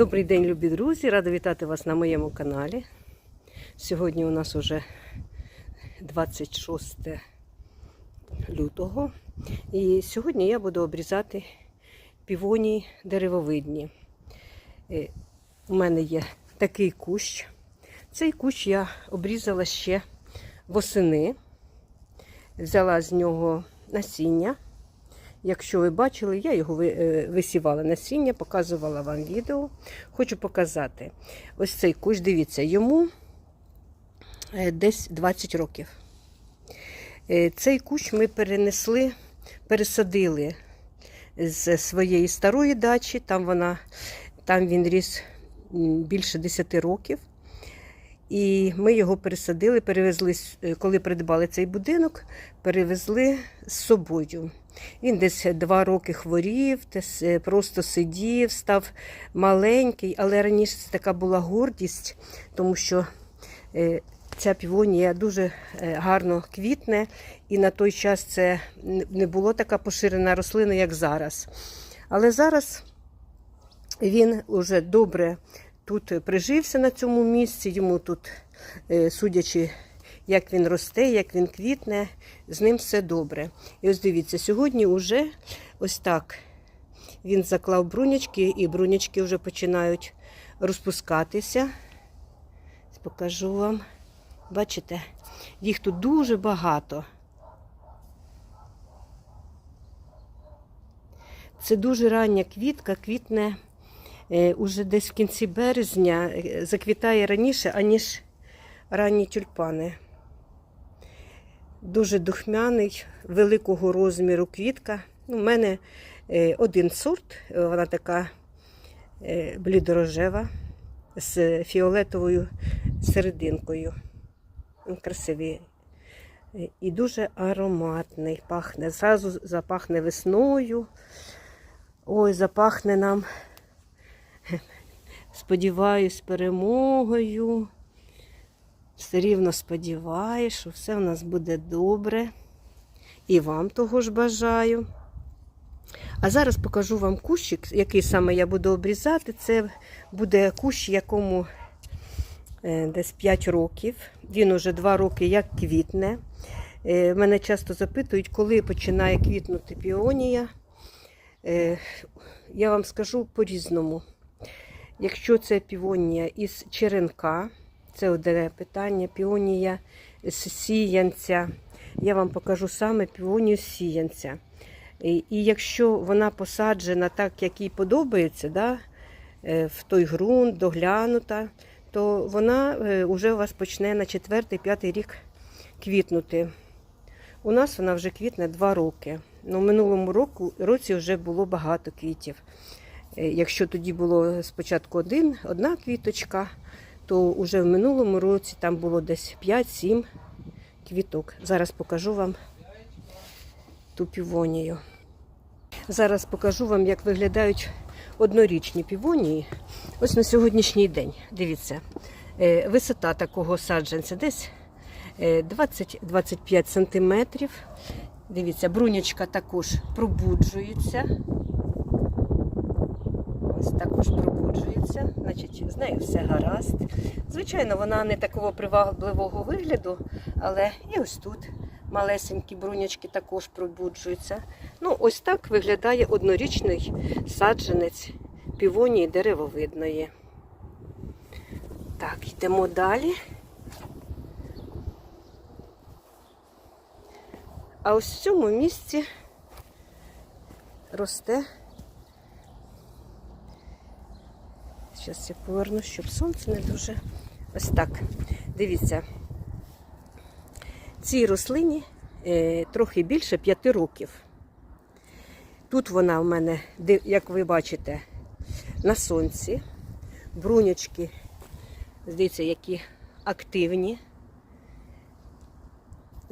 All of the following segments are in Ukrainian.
Добрий день, любі друзі! Рада вітати вас на моєму каналі. Сьогодні у нас уже 26 лютого. І сьогодні я буду обрізати півонії деревовидні. Е, У мене є такий кущ. Цей кущ я обрізала ще восени. Взяла з нього насіння. Якщо ви бачили, я його е, висівала насіння, показувала вам відео. Хочу показати. Ось цей кущ, дивіться, йому е, десь 20 років. Е, Цей кущ ми перенесли, пересадили з своєї старої дачі. Там, вона, там він ріс більше 10 років. І ми його пересадили, перевезли, коли придбали цей будинок, перевезли з собою. Він десь два роки хворів, е, просто сидів, став маленький, але раніше це така була гордість, тому що е, ця півонія дуже е, гарно квітне, і на той час це не було така поширена рослина, як зараз. Але зараз він уже добре тут прижився на цьому місці, йому тут, судячи, як він росте, як він квітне, з ним все добре. І ось дивіться, сьогодні вже ось так він заклав брунячки, і брунячки вже починають розпускатися. Покажу вам. Бачите, їх тут дуже багато. Це дуже рання квітка, квітне е, уже десь в кінці березня, е, заквітає раніше, аніж ранні тюльпани. Дуже духмяний, великого розміру квітка. У мене е, один сорт, е, вона така е, блідорожева з фіолетовою серединкою. Красивий. І дуже ароматний. Пахне. Зразу запахне весною. Ой, запахне нам, сподіваюсь, перемогою. Все рівно сподіваюсь, що все у нас буде добре. І вам того ж бажаю. А зараз покажу вам кущик, який саме я буду обрізати. Це буде кущ, якому е, десь 5 років. Він уже 2 роки як квітне. Е, Мене часто запитують, коли починає квітнути піонія. Е, Я вам скажу по-різному. Якщо це півонія із черенка, це одне питання, піонія сіянця. Я вам покажу саме піонію сіянця. І, якщо вона посаджена так, як їй подобається, да, е, в той ґрунт, доглянута, то вона вже у вас почне на 4-5 рік квітнути. У нас вона вже квітне 2 роки. Ну, минулому року, році вже було багато квітів. Е, Якщо тоді було спочатку один, одна квіточка, то вже в минулому році там було десь 5-7 квіток. Зараз покажу вам ту півонію. Зараз покажу вам, як виглядають однорічні півонії. Ось на сьогоднішній день. Дивіться, е, висота такого саджанця десь е, 20-25 сантиметрів. Дивіться, брунячка також пробуджується. Ось також пробуджується. Значить, з нею все гаразд. Звичайно, вона не такого привабливого вигляду, але і ось тут малесенькі брунячки також пробуджуються. Ну, ось так виглядає однорічний саджанець півонії деревовидної. Так, йдемо далі. А ось в цьому місці росте. Зараз я поверну, щоб сонце не дуже. Ось так. Дивіться. Цій рослині е, трохи більше 5 років. Тут вона в мене, як ви бачите, на сонці. Брунячки, дивіться, які активні.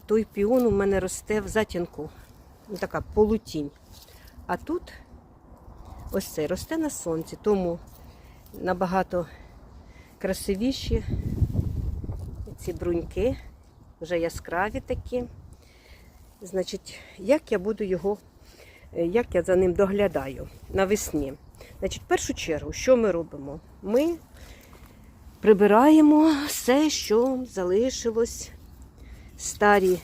Той піон у мене росте в затінку. Ну, така полутінь. А тут ось цей росте на сонці, тому набагато красивіші ці бруньки, вже яскраві такі. Значить, як я буду його, е, як я за ним доглядаю навесні. Значить, в першу чергу, що ми робимо? Ми прибираємо все, що залишилось, старі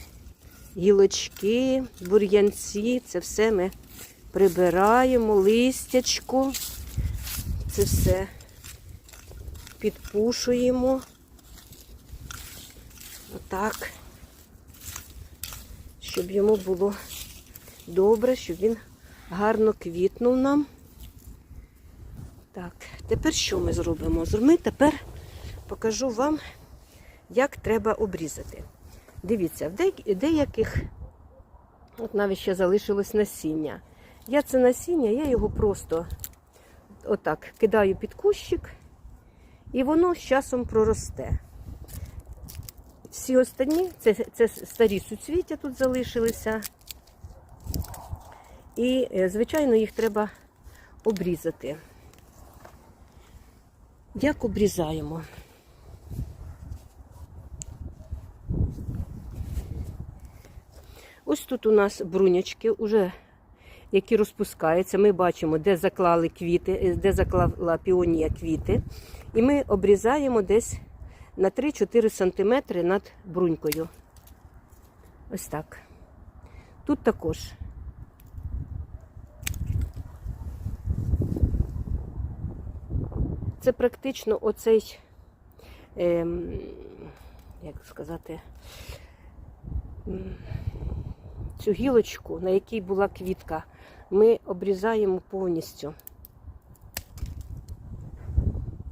гілочки, бур'янці, це все ми прибираємо, листячко, це все підпушуємо. Отак, щоб йому було добре, щоб він гарно квітнув нам. Так, тепер що ми зробимо? Ми тепер покажу вам, як треба обрізати. Дивіться, в деяких, от навіть ще залишилось насіння. Я це насіння, я його просто отак кидаю під кущик, і воно з часом проросте. Всі останні, це, це старі суцвіття тут залишилися. І, е, звичайно, їх треба обрізати. Як обрізаємо? Ось тут у нас брунячки, уже, які розпускаються. Ми бачимо, де заклали квіти, е, де заклала піонія квіти. І ми обрізаємо десь на 3-4 см над брунькою. Ось так. Тут також. Це практично оцей, ем, як сказати, цю гілочку, на якій була квітка, ми обрізаємо повністю.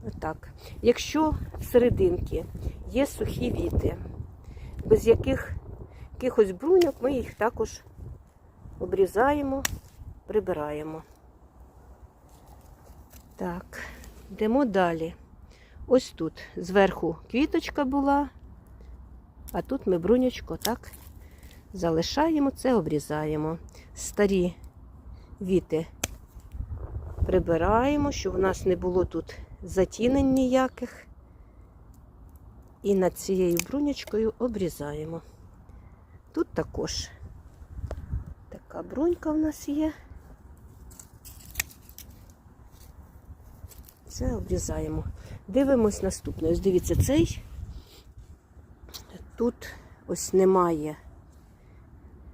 Отак. Якщо всерединки є сухі віти, без яких якихось бруньок, ми їх також обрізаємо, прибираємо. Так, йдемо далі. Ось тут зверху квіточка була, а тут ми бруньочко так залишаємо, це обрізаємо. Старі віти прибираємо, щоб у нас не було тут затінень ніяких. І над цією брунячкою обрізаємо. Тут також така брунька в нас є. Це обрізаємо. Дивимось наступне. Ось дивіться, цей тут ось немає.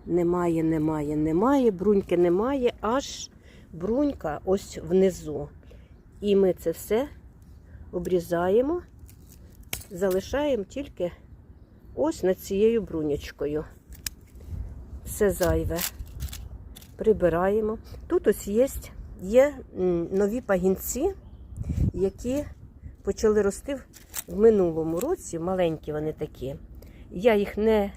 Немає, немає, немає, бруньки немає, аж брунька ось внизу. І ми це все обрізаємо, залишаємо тільки ось над цією брунячкою. Все зайве. Прибираємо. Тут ось є, є нові пагінці, які почали рости в минулому році, маленькі вони такі. Я їх не,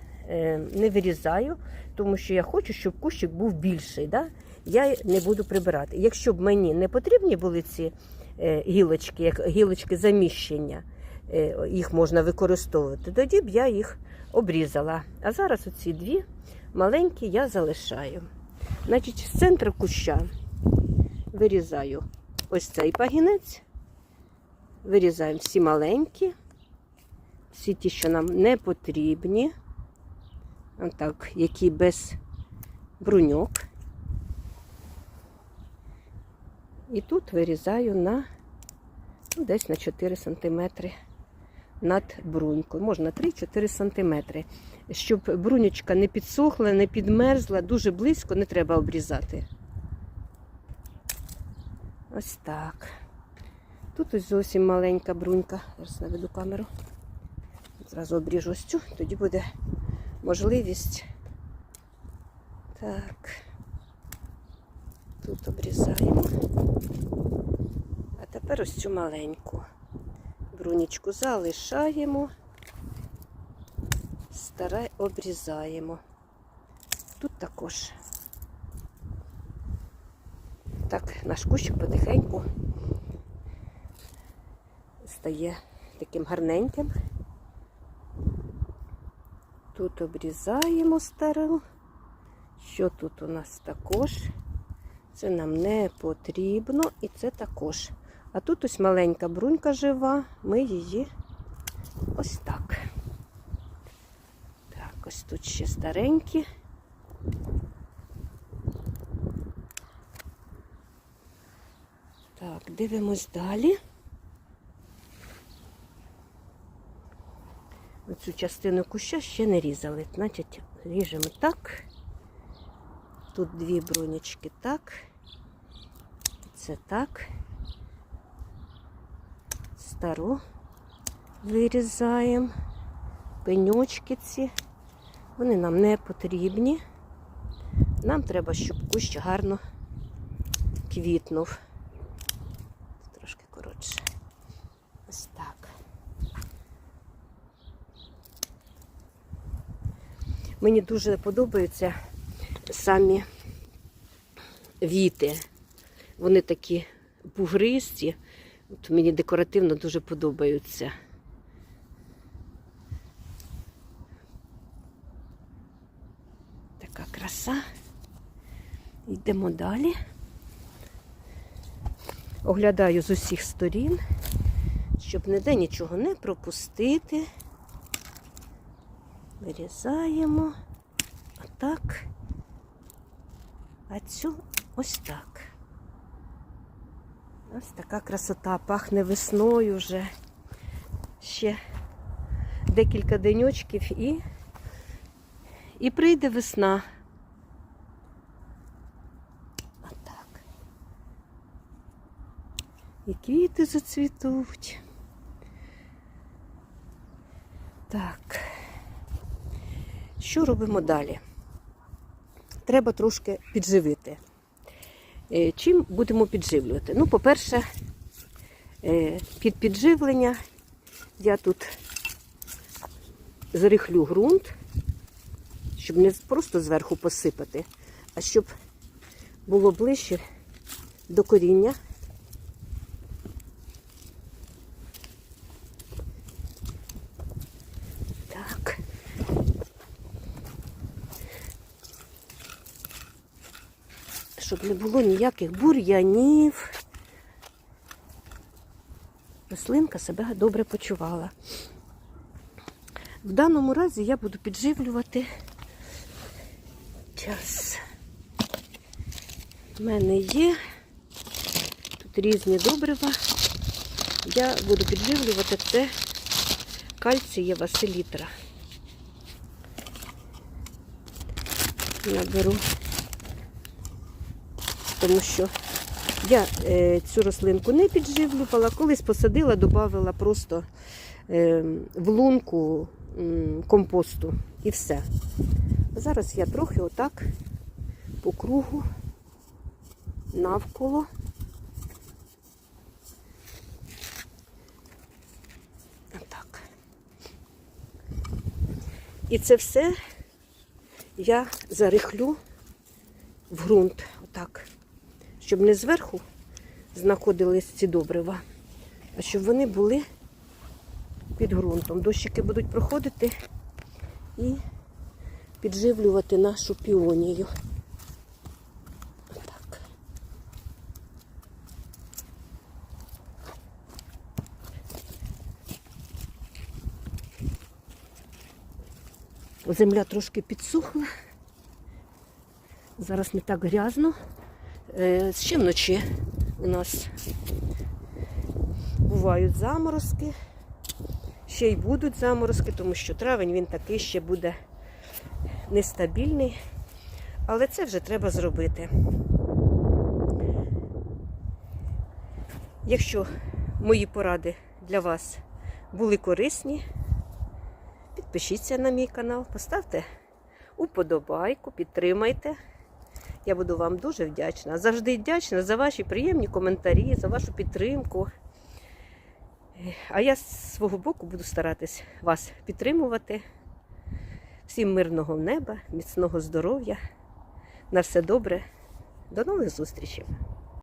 не вирізаю, тому що я хочу, щоб кущик був більший. Да? Я не буду прибирати. Якщо б мені не потрібні були ці е, гілочки, як гілочки заміщення, е, їх можна використовувати, тоді б я їх обрізала. А зараз оці дві маленькі я залишаю. Значить, з центру куща вирізаю ось цей пагінець, вирізаємо всі маленькі, всі ті, що нам не потрібні. Отак, які без бруньок. І тут вирізаю на ну, десь на 4 см над брунькою. Можна 3-4 см. Щоб брунючка не підсохла, не підмерзла, дуже близько не треба обрізати. Ось так. Тут ось зовсім маленька брунька. Зараз наведу камеру. Зразу обріжу ось цю, тоді буде можливість. Так. Тут обрізаємо. А тепер ось цю маленьку брунічку залишаємо, старе обрізаємо. Тут також. Так, наш кущик потихеньку стає таким гарненьким. Тут обрізаємо стару. Що тут у нас також? Це нам не потрібно і це також. А тут ось маленька брунька жива, ми її ось так. Так, ось тут ще старенькі. Так, дивимось далі. Оцю частину куща ще не різали. Значить, ріжемо так. Тут дві бронечки так. Це так. Стару вирізаємо. Пеньочки ці. Вони нам не потрібні. Нам треба, щоб кущ гарно квітнув. Трошки коротше. Ось так. Мені дуже подобаються самі віти. Вони такі бугристі. От мені декоративно дуже подобаються. Така краса. Йдемо далі. Оглядаю з усіх сторін, щоб ніде нічого не пропустити. Вирізаємо отак. А цю ось так. Ось така красота. Пахне весною вже. Ще декілька деньочків і, і прийде весна. Отак. І квіти зацвітуть. Так. Що робимо далі? Треба трошки підживити. Е, Чим будемо підживлювати? Ну, по-перше, е, під підживлення я тут зарихлю ґрунт, щоб не просто зверху посипати, а щоб було ближче до коріння. Так. Щоб не було ніяких бур'янів. Рослинка себе добре почувала. В даному разі я буду підживлювати час. У мене є тут різні добрива. Я буду підживлювати це кальцієва селітра. Наберу, тому що я е, цю рослинку не підживлювала, колись посадила, додавала просто е, в лунку компосту і все. Зараз я трохи отак по кругу навколо. Отак. І це все я зарихлю в ґрунт, отак, щоб не зверху знаходились ці добрива, а щоб вони були під ґрунтом. Дощики будуть проходити і підживлювати нашу піонію. Отак. Земля трошки підсухла. Зараз не так грязно. Ще вночі у нас бувають заморозки. Ще й будуть заморозки, тому що травень він такий ще буде нестабільний. Але це вже треба зробити. Якщо мої поради для вас були корисні, підпишіться на мій канал, поставте уподобайку, підтримайте. Я буду вам дуже вдячна. Завжди вдячна за ваші приємні коментарі, за вашу підтримку. А я з свого боку буду старатись вас підтримувати. Всім мирного неба, міцного здоров'я. На все добре. До нових зустрічей!